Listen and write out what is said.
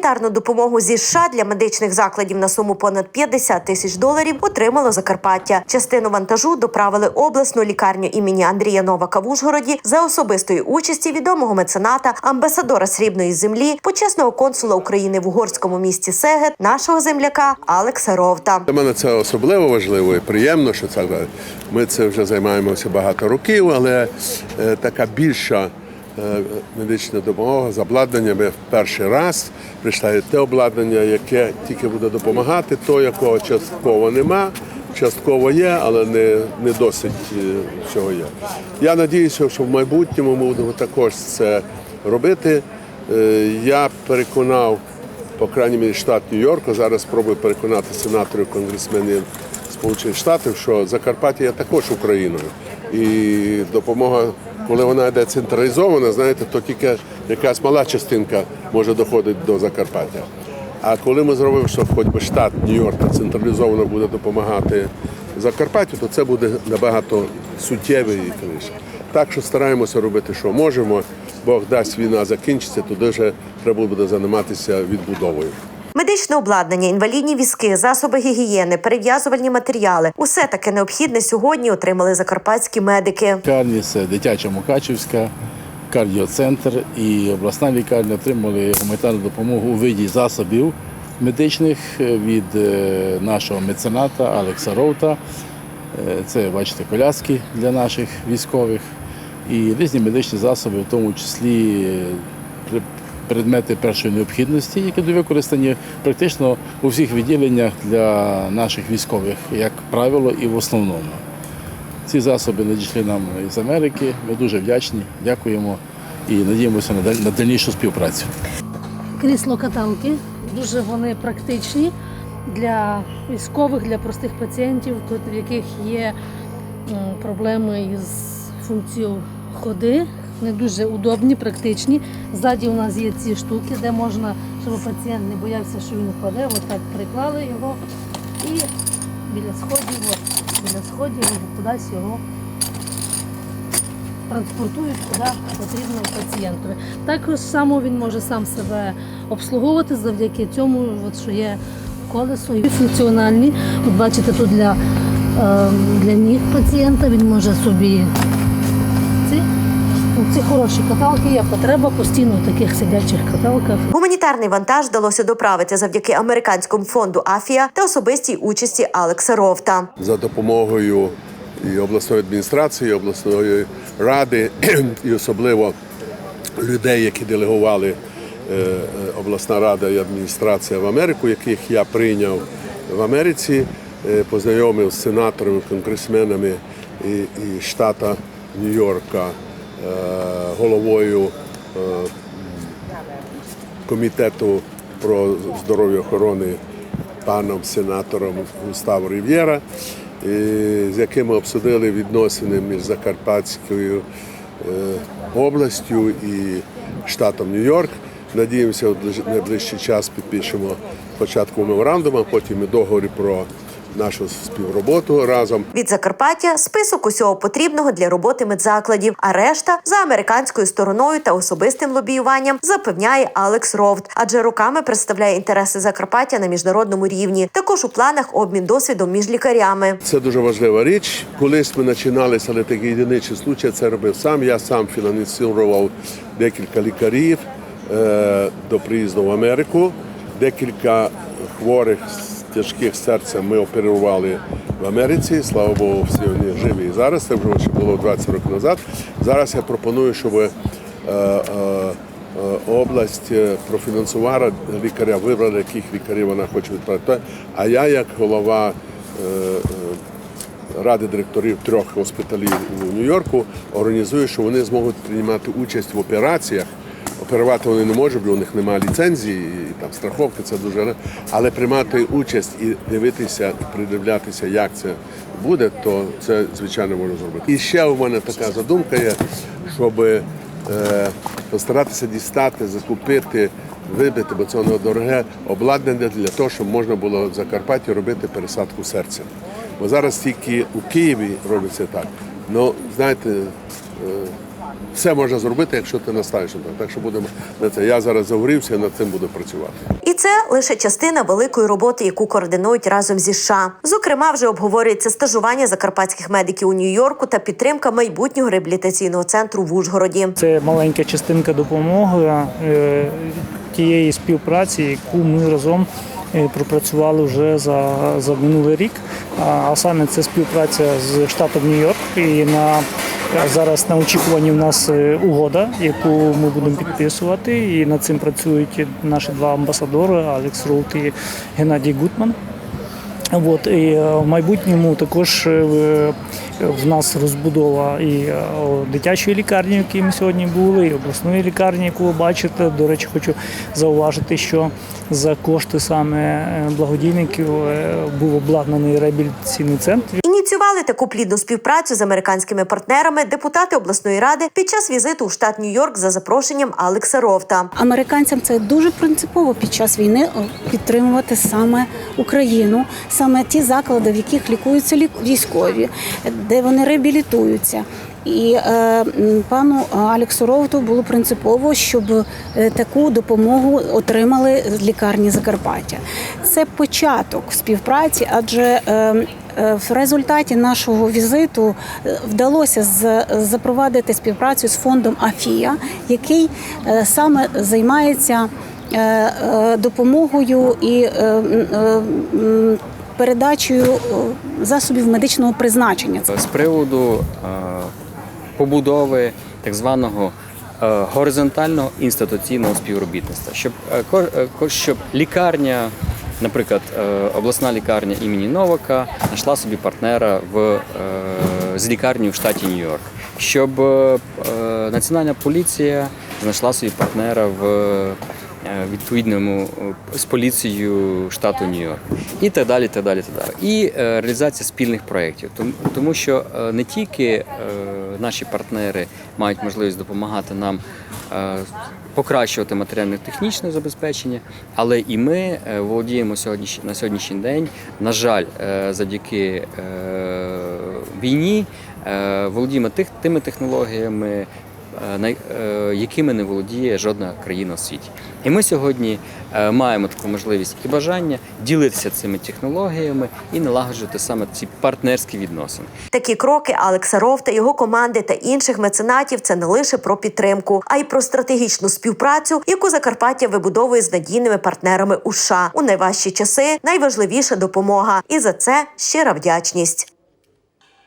Гуманітарну допомогу зі США для медичних закладів на суму понад 50 тисяч доларів отримало Закарпаття. Частину вантажу доправили обласну лікарню імені Андрія Новака в Ужгороді за особистої участі відомого мецената, амбасадора срібної землі, почесного консула України в угорському місті Сегет, нашого земляка Алекса Ровта. Для мене це особливо важливо і приємно, що це ми це вже займаємося багато років, але е, така більша медична допомога з обладнаннями в перший раз прийшла те обладнання, яке тільки буде допомагати, то якого частково нема. Частково є, але не, не досить е, всього є. Я сподіваюся, що в майбутньому ми будемо також це робити. Е, Я переконав по крайній мірі штат Нью-Йорку. Зараз спробую переконати сенаторів, конгресменів Сполучених Штатів, що Закарпаття є також Україною. І допомога, коли вона йде централізована, знаєте, то тільки якась мала частинка може доходити до Закарпаття. А коли ми зробимо, що хоч би штат Нью-Йорка централізовано буде допомагати Закарпаттю, то це буде набагато клише. Так що стараємося робити, що можемо. Бог дасть війна закінчиться, то дуже треба буде займатися відбудовою. Медичне обладнання, інвалідні візки, засоби гігієни, перев'язувальні матеріали усе таке необхідне сьогодні отримали закарпатські медики. лікарні дитяча Мукачівська, кардіоцентр і обласна лікарня отримали гуманітарну допомогу у виді засобів медичних від е, нашого мецената Алекса Роута. Е, Це, бачите, коляски для наших військових і різні медичні засоби, в тому числі е, предмети першої необхідності, які до використані практично у всіх відділеннях для наших військових, як правило, і в основному. Ці засоби надійшли нам із Америки. Ми дуже вдячні, дякуємо і надіємося на дальнішу співпрацю. крісло каталки. Дуже вони практичні для військових, для простих пацієнтів, в яких є проблеми із функцією ходи. Не дуже удобні, практичні. Ззаді у нас є ці штуки, де можна, щоб пацієнт не боявся, що він впаде. Отак приклали його і біля сходів, біля сходів кудись його транспортують куди потрібно пацієнтові. Також само він може сам себе обслуговувати завдяки цьому, от, що є колесо і функціональні. От бачите, тут для, е, для ніг пацієнта він може собі ці, ці хороші каталки є потреба постійно в таких сидячих каталках. Гуманітарний вантаж вдалося доправити завдяки американському фонду Афія та особистій участі Алекса Ровта. За допомогою і обласної адміністрації, і обласної ради, і особливо людей, які делегували е, обласна рада і адміністрація в Америку, яких я прийняв в Америці, е, познайомив з сенаторами, конгресменами і, і штата Нью-Йорка, головою е, комітету про здоров'я охорони паном сенатором Густаво Рів'єра, з яким ми обсудили відносини між Закарпатською е, областю і штатом Нью-Йорк. Надіємося, в ближ- найближчий час підпишемо спочатку меморандум, а потім і договір про нашу співроботу разом. Від Закарпаття список усього потрібного для роботи медзакладів, а решта за американською стороною та особистим лобіюванням запевняє Алекс Ровт, адже руками представляє інтереси Закарпаття на міжнародному рівні. Також у планах обмін досвідом між лікарями. Це дуже важлива річ. Колись ми починалися, але такі єдиничні случаї це робив сам. Я сам фінансував декілька лікарів е, до приїзду в Америку. Декілька хворих з тяжких серця ми оперували в Америці. Слава Богу, всі вони живі і зараз. Це вже було 20 років назад. Зараз я пропоную, щоб е, е, е, область профінансувала лікаря, вибрала, яких лікарів вона хоче відправити. А я, як голова ради директорів трьох госпіталів у Нью-Йорку, організую, що вони зможуть приймати участь в операціях. Оперувати вони не можуть, бо у них немає ліцензії, і там страховки, це дуже. Але приймати участь і дивитися, придивлятися, як це буде, то це звичайно можна зробити. І ще у мене така задумка є, щоб е, постаратися дістати, закупити, вибити, бо це дороге обладнання для того, щоб можна було в Закарпатті робити пересадку серця. Бо зараз тільки у Києві робиться так. Ну, знаєте, е, все можна зробити, якщо ти наставиш на. Так що будемо на це. Я зараз загорівся над цим буду працювати. І це лише частина великої роботи, яку координують разом зі США. Зокрема, вже обговорюється стажування закарпатських медиків у Нью-Йорку та підтримка майбутнього реабілітаційного центру в Ужгороді. Це маленька частинка допомоги е, тієї співпраці, яку ми разом е, пропрацювали вже за, за минулий рік. А а саме це співпраця з штатом Нью-Йорк. І на зараз на очікуванні в нас е, угода, яку ми будемо підписувати. І над цим працюють наші два амбасадори Алекс Роут і Геннадій Гутман. От, і е, в майбутньому також е, в- нас розбудова і дитячої лікарні, в якій ми сьогодні були, і обласної лікарні, яку ви бачите. До речі, хочу зауважити, що за кошти саме благодійників був обладнаний реабілітаційний центр. Ініціювали таку плідну співпрацю з американськими партнерами депутати обласної ради під час візиту у штат Нью-Йорк за запрошенням Алекса Ровта. Американцям це дуже принципово під час війни підтримувати саме Україну, саме ті заклади, в яких лікуються лік- військові, де вони реабілітуються. І е, пану Алексу Ровту було принципово, щоб е, таку допомогу отримали з лікарні Закарпаття. Це початок співпраці, адже е, е, в результаті нашого візиту е, вдалося запровадити співпрацю з фондом Афія, який саме займається допомогою і передачею засобів медичного призначення. з приводу побудови так званого е, горизонтального інституційного співробітництва, щоб, е, е, щоб лікарня, наприклад, обласна лікарня імені Новака знайшла собі партнера в, з лікарнею в штаті Нью-Йорк, щоб національна поліція знайшла собі партнера в відповідному з поліцією штату Нью-Йорк і так далі. так далі, так далі. І реалізація спільних проєктів. Тому, що не тільки наші партнери мають можливість допомагати нам е, покращувати матеріально-технічне забезпечення, але і ми е, володіємо сьогодні на сьогоднішній день, на жаль, е, завдяки війні, володіємо тих, тими технологіями, якими не володіє жодна країна у світі. І ми сьогодні е, маємо таку можливість і бажання ділитися цими технологіями і налагоджувати саме ці партнерські відносини. Такі кроки Алекса Ровта, його команди та інших меценатів це не лише про підтримку, а й про стратегічну співпрацю, яку Закарпаття вибудовує з надійними партнерами у США у найважчі часи. Найважливіша допомога, і за це щира вдячність.